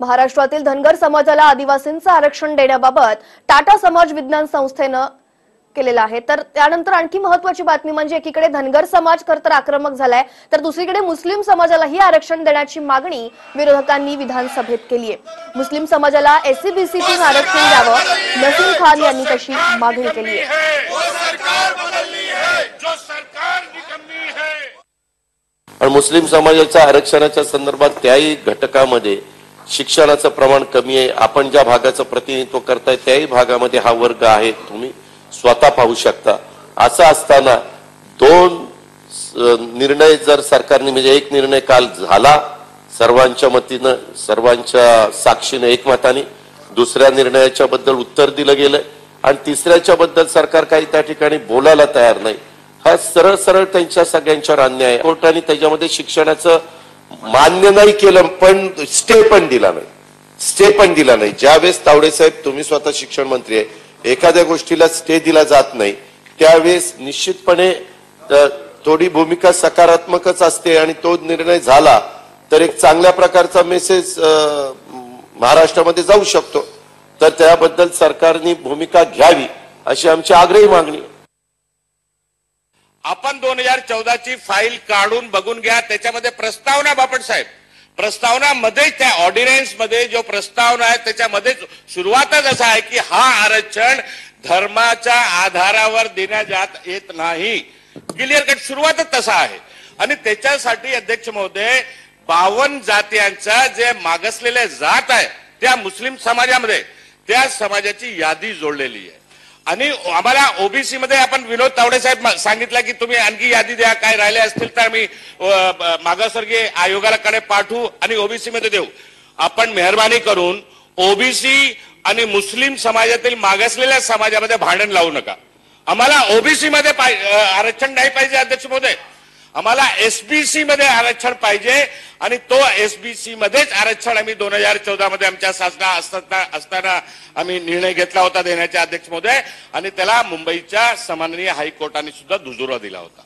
महाराष्ट्रातील धनगर समाजाला आदिवासींचं आरक्षण देण्याबाबत टाटा समाज विज्ञान संस्थेनं केलेलं आहे. तर त्यानंतर आणखी महत्वाची बातमी म्हणजे एकीकडे धनगर समाज खरतर आक्रमक झालाय तर दुसरीकडे मुस्लिम समाजालाही आरक्षण देण्याची मागणी विरोधकांनी विधानसभेत केली आहे मुस्लिम समाजाला एससीबीसीतून आरक्षण द्यावं नसीम खान यांनी तशी मागणी केली आहे मुस्लिम समाजाच्या आरक्षणाच्या संदर्भात त्याही घटकामध्ये शिक्षणाचं प्रमाण कमी आहे. आपण ज्या भागाचं प्रतिनिधित्व करताय त्याही भागामध्ये हा वर्ग आहे. तुम्ही स्वतः पाहू शकता. असं असताना दोन निर्णय जर सरकारने म्हणजे एक निर्णय काल झाला सर्वांच्या मतीनं सर्वांच्या साक्षीनं एकमताने दुसऱ्या निर्णयाच्या बद्दल उत्तर दिलं गेलंय आणि तिसऱ्याच्या बद्दल सरकार काही त्या ठिकाणी बोलायला तयार नाही. हा सरळ सरळ त्यांच्या सगळ्यांच्यावर अन्याय आहे. कोर्टाने त्याच्यामध्ये शिक्षणाचं मान्य नाही केलं पण स्टे पण दिला नाही. स्टे पण दिला नाही. ज्यावेळेस तावडे साहेब तुम्ही स्वतः शिक्षण मंत्री आहे एखाद्या गोष्टीला स्टे दिला जात नाही त्यावेळेस निश्चितपणे थोडी भूमिका सकारात्मकच असते आणि तो निर्णय झाला तर एक चांगल्या प्रकारचा मेसेज महाराष्ट्रामध्ये जाऊ शकतो. तर त्याबद्दल सरकारने भूमिका घ्यावी अशी आमची आग्रही मागणी आहे. आपण दोन हजार चौदाची फाईल काढून बघून घ्या. त्याच्यामध्ये प्रस्तावना बापट साहेब. प्रस्तावनामध्ये त्या ऑर्डिनन्समध्ये जो प्रस्तावना आहे त्याच्यामध्ये सुरुवातच असा आहे की हा आरक्षण धर्माच्या आधारावर देण्यात जात येत नाही. क्लिअर कट सुरुवातच तसा आहे. आणि त्याच्यासाठी अध्यक्ष महोदय बावन जात्यांचा जे मागासलेले जात आहे त्या मुस्लिम समाजामध्ये त्या समाजाची यादी जोडलेली आहे. आणि आम्हाला ओबीसी मध्ये आपण विनोद तावडे साहेब सांगितलं की तुम्ही आणखी यादी द्या काय राहिले असतील तर आम्ही अ, आयोगाला मागासवर्गीय आयोगाकडे पाठवू आणि ओबीसी मध्ये देऊ. आपण मेहरबानी करून ओबीसी आणि मुस्लिम समाजातील मागासलेल्या समाजामध्ये भांडण लावू नका. आम्हाला ओबीसी मध्ये आरक्षण नाही पाहिजे अध्यक्ष महोदय. आम्हाला एसबीसी मध्ये आरक्षण पाहिजे आणि तो एसबीसी मध्येच आरक्षण आम्ही दोन हजार चौदा मध्ये आमच्या शासना असताना असताना आम्ही निर्णय घेतला होता देण्याचे अध्यक्ष महोदय. आणि त्याला मुंबईच्या सन्माननीय हायकोर्टाने सुद्धा दुजोरा दिला होता.